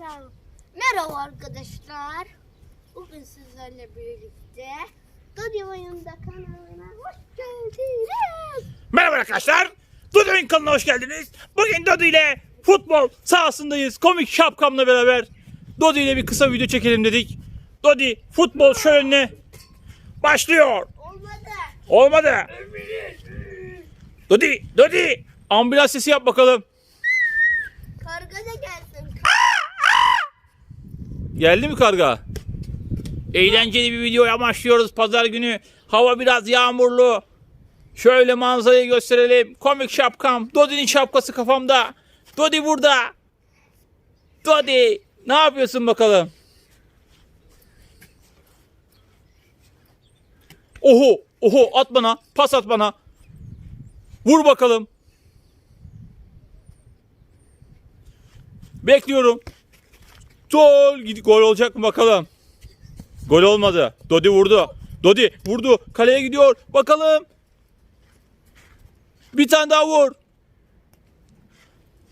Merhaba. Merhaba arkadaşlar. Bugün sizlerle birlikte Dodi Oyunda kanalına hoş geldiniz. Merhaba arkadaşlar. Dodo'nun kanalına hoş geldiniz. Bugün Dodo ile futbol sahasındayız. Komik şapkamla beraber Dodo ile bir kısa video çekelim dedik. Dodi futbol şölenine başlıyor. Olmadı. Olmadı. Dodi, Dodi. Ambulans sesi yap bakalım. Karga da gelsin. Geldi mi karga? Eğlenceli bir videoya başlıyoruz pazar günü. Hava biraz yağmurlu. Şöyle manzarayı gösterelim. Komik şapkam. Dodi'nin şapkası kafamda. Dodi burada. Dodi ne yapıyorsun bakalım? Oho, oho at bana. Pas at bana. Vur bakalım. Bekliyorum. Gol. Gid- Gol olacak mı bakalım. Gol olmadı. Dodi vurdu. Dodi vurdu. Kaleye gidiyor. Bakalım. Bir tane daha vur.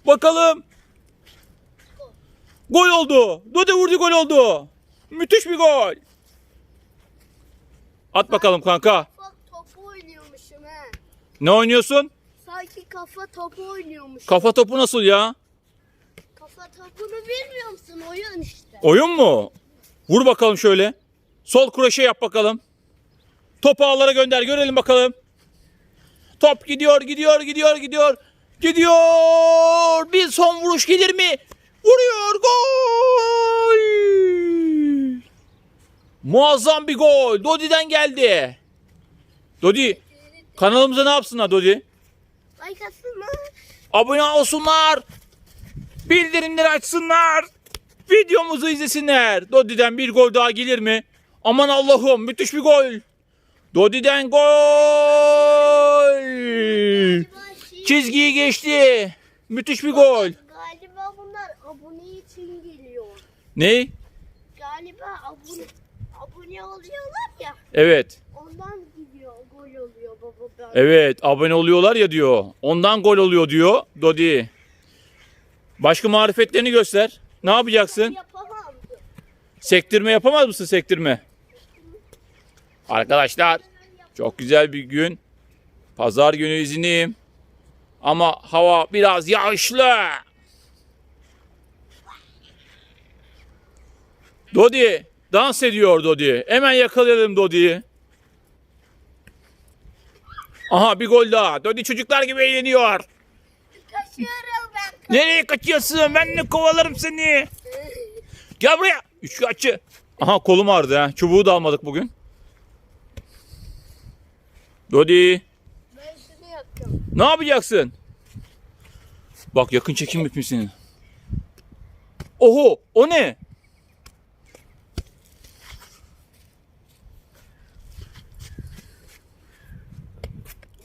Bakalım. Gol oldu. Dodi vurdu gol oldu. Müthiş bir gol. At bakalım kanka. Bak topu oynuyormuşum he. Ne oynuyorsun? Sanki kafa topu oynuyormuş. Kafa topu nasıl ya? Kafa topunu bilmiyor musun? Oyun işte. Oyun mu? Vur bakalım şöyle. Sol kroşe yap bakalım. Topu ağlara gönder görelim bakalım. Top gidiyor gidiyor gidiyor gidiyor. Gidiyor. Bir son vuruş gelir mi? Vuruyor gol. Muazzam bir gol. Dodi'den geldi. Dodi kanalımıza ne yapsınlar Dodi? Like atsana. Abone olsunlar. Bildirimleri açsınlar. Videomuzu izlesinler. Dodi'den bir gol daha gelir mi? Aman Allah'ım müthiş bir gol. Dodi'den gol. Çizgiyi geçti. Müthiş bir gol. Galiba bunlar abone için geliyor. Ne? Galiba abone, abone oluyorlar ya. Evet. Ondan gidiyor, gol oluyor baba. Evet abone oluyorlar ya diyor. Ondan gol oluyor diyor Dodi. Başka marifetlerini göster. Ne yapacaksın? Yapamam. Sektirme yapamaz mısın sektirme? Arkadaşlar çok güzel bir gün. Pazar günü izinliyim. Ama hava biraz yağışlı. Dodi dans ediyor Dodi. Hemen yakalayalım Dodi'yi. Aha bir gol daha. Dodi çocuklar gibi eğleniyor. Kaçıyorum. Nereye kaçıyorsun? Ben de kovalarım seni. Gel buraya. Üçkağıtçı. Aha kolum ağrıdı ha. Çubuğu da almadık bugün. Dodi. Ben şunu yapacağım. Ne yapacaksın? Bak yakın çekim yapayım senin. Oho o ne?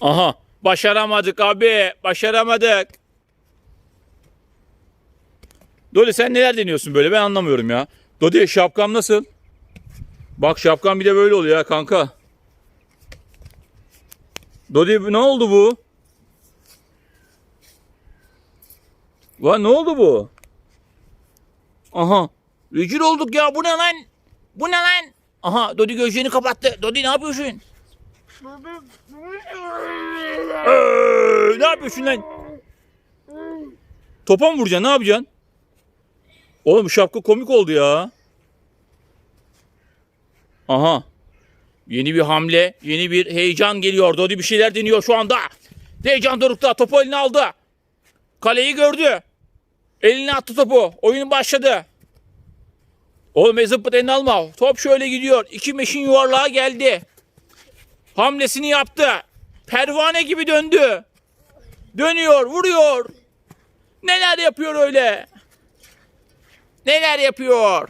Aha başaramadık abi başaramadık. Dodi sen neler deniyorsun böyle ben anlamıyorum ya. Dodi şapkam nasıl? Bak şapkam bir de böyle oluyor ya kanka. Dodi ne oldu bu? Lan ne oldu bu? Aha. Rezil olduk ya bu ne lan? Bu ne lan? Aha Dodi gözlerini kapattı. Dodi ne yapıyorsun? Ee, ne yapıyorsun lan? Topa mı vuracaksın? Ne yapacaksın? Oğlum şapka komik oldu ya. Aha. Yeni bir hamle, yeni bir heyecan geliyor. Dodi bir şeyler deniyor şu anda. Heyecan dorukta. Topu eline aldı. Kaleyi gördü. Eline attı topu. Oyun başladı. Oğlum zıppıt elini alma. Top şöyle gidiyor. İki meşin yuvarlığa geldi. Hamlesini yaptı. Pervane gibi döndü. Dönüyor, vuruyor. Neler yapıyor öyle? Neler yapıyor?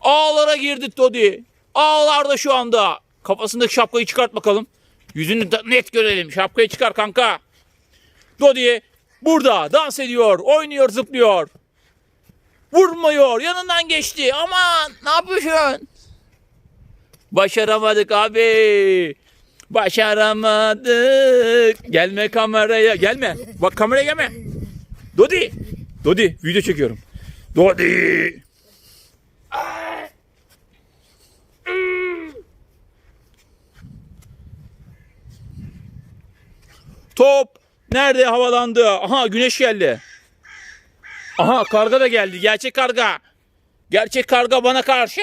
Ağlara girdi Dodi. Ağlarda şu anda. Kafasındaki şapkayı çıkart bakalım. Yüzünü net görelim. Şapkayı çıkar kanka. Dodi burada dans ediyor, oynuyor, zıplıyor. Vurmuyor, yanından geçti. Aman ne yapıyorsun? Başaramadık abi. Başaramadık. Gelme kameraya. Gelme. Bak kameraya gelme. Dodi. Dodi video çekiyorum. Dodi. Top nerede havalandı? Aha güneş geldi. Aha karga da geldi. Gerçek karga. Gerçek karga bana karşı.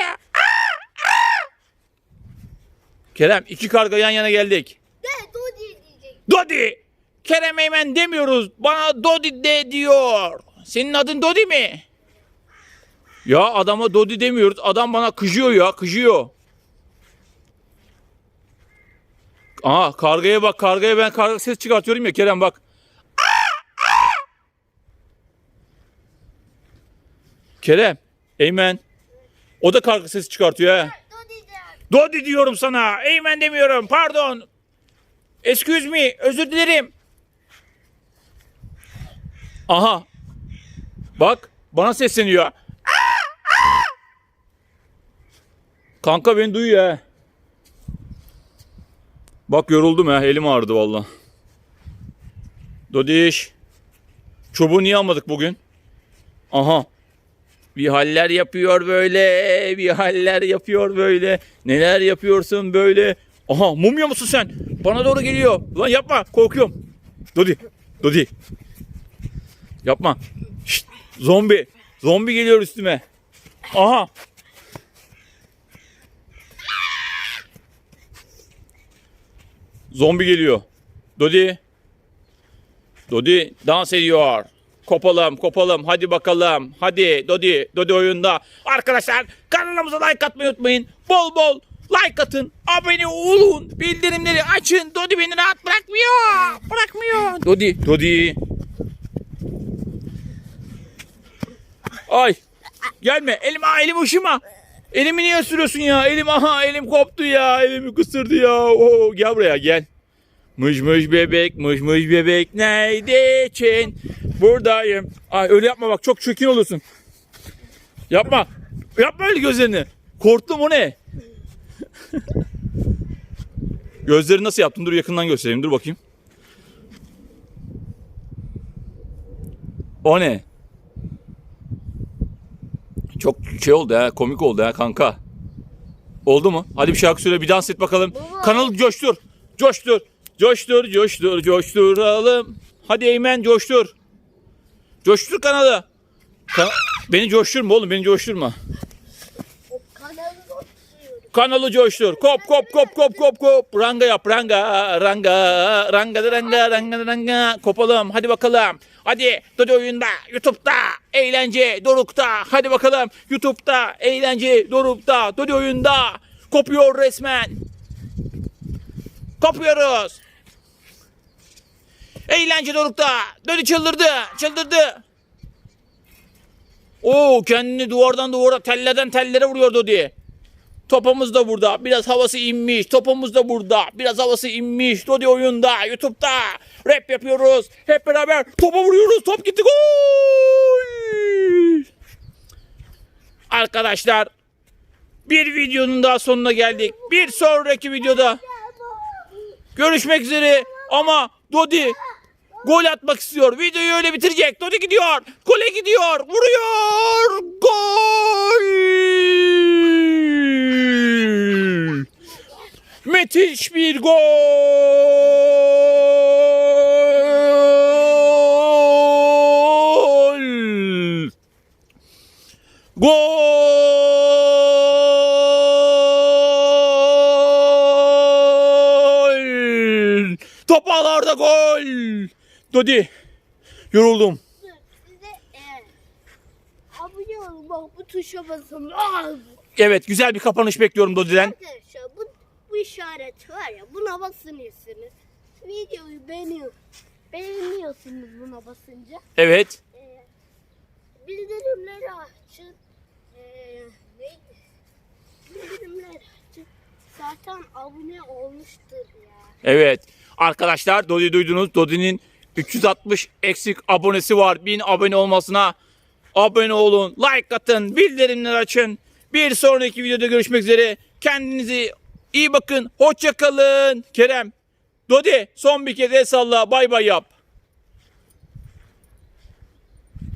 Kerem iki karga yan yana geldik. De Dodi diyecek. Dodi. Kerem Eymen demiyoruz. Bana Dodi de diyor. Senin adın Dodi mi? Ya adama Dodi demiyoruz. Adam bana kıcıyor ya kıcıyor. Aha kargaya bak kargaya ben karga ses çıkartıyorum ya Kerem bak. Kerem, Eymen. O da karga sesi çıkartıyor ha. Dodi diyorum sana. Eymen demiyorum. Pardon. Excuse me. Özür dilerim. Aha. Bak bana sesleniyor. Kanka beni duyuyor ha. Bak yoruldum ha. Elim ağrıdı valla. Dodiş. Çubuğu niye almadık bugün? Aha. Bir haller yapıyor böyle. Bir haller yapıyor böyle. Neler yapıyorsun böyle. Aha mumya mısın sen? Bana doğru geliyor. Lan yapma korkuyorum. Dodi. Dodi. Yapma. Şşt, zombi. Zombi geliyor üstüme. Aha. Zombi geliyor. Dodi. Dodi dans ediyor. Kopalım kopalım hadi bakalım. Hadi Dodi Dodi oyunda. Arkadaşlar kanalımıza like atmayı unutmayın. Bol bol like atın. Abone olun. Bildirimleri açın. Dodi beni rahat bırakmıyor. Bırakmıyor. Dodi Dodi. Ay. Gelme. Elim aa, elim uşuma. Elimi niye sürüyorsun ya? Elim aha elim koptu ya. Elimi kısırdı ya. Oo, gel buraya gel. Mış mış bebek, mış mış bebek neydi için? Buradayım. Ay öyle yapma bak çok çirkin olursun. Yapma. Yapma öyle gözlerini. Korktum o ne? Gözleri nasıl yaptın? Dur yakından göstereyim. Dur bakayım. O ne? Çok şey oldu ha. Komik oldu ha kanka. Oldu mu? Hadi bir şarkı söyle bir dans et bakalım. Baba. Kanalı coştur. Coştur. Coştur, coştur, coşturalım. Hadi Eymen coştur. Coştur kanalı. Kan- beni coşturma oğlum, beni coşturma. O kanalı. Kanalı coştur. Kop kop kop kop kop kop. Ranga yap ranga ranga ranga ranga ranga ranga. Kopalım hadi bakalım. Hadi Dodi oyunda YouTube'da eğlence dorukta. Hadi bakalım YouTube'da eğlence dorukta. Dodi oyunda kopuyor resmen. Kopuyoruz. Eğlence dorukta. Dodi çıldırdı. Çıldırdı. Oo kendini duvardan duvara tellerden tellere vuruyor Dodi. Topumuz da burada. Biraz havası inmiş. Topumuz da burada. Biraz havası inmiş. Dodi oyunda. Youtube'da. Rap yapıyoruz. Hep beraber topa vuruyoruz. Top gitti. Gol! Arkadaşlar bir videonun daha sonuna geldik. Bir sonraki videoda görüşmek üzere. Ama Dodi gol atmak istiyor. Videoyu öyle bitirecek. Dodi gidiyor. Gole gidiyor. Vuruyor. Gol! Müthiş bir gol! Gol! Top ağlarda gol! Dodi yoruldum. Size e, abone olun bak bu tuşa basın. Evet güzel bir kapanış bekliyorum Dodi'den. Arkadaşlar bu, bu işaret var ya buna basınıyorsunuz. Videoyu beğeniyor, beğeniyorsunuz buna basınca. Evet. E, bildirimleri açın. E, neydi? Bildirimleri açın. Zaten abone olmuştur ya. Evet. Arkadaşlar Dodi duydunuz. Dodi'nin 360 eksik abonesi var. 1000 abone olmasına abone olun. Like atın. Bildirimleri açın. Bir sonraki videoda görüşmek üzere. Kendinize iyi bakın. Hoşça kalın. Kerem. Dodi son bir kez el salla. Bay bay yap.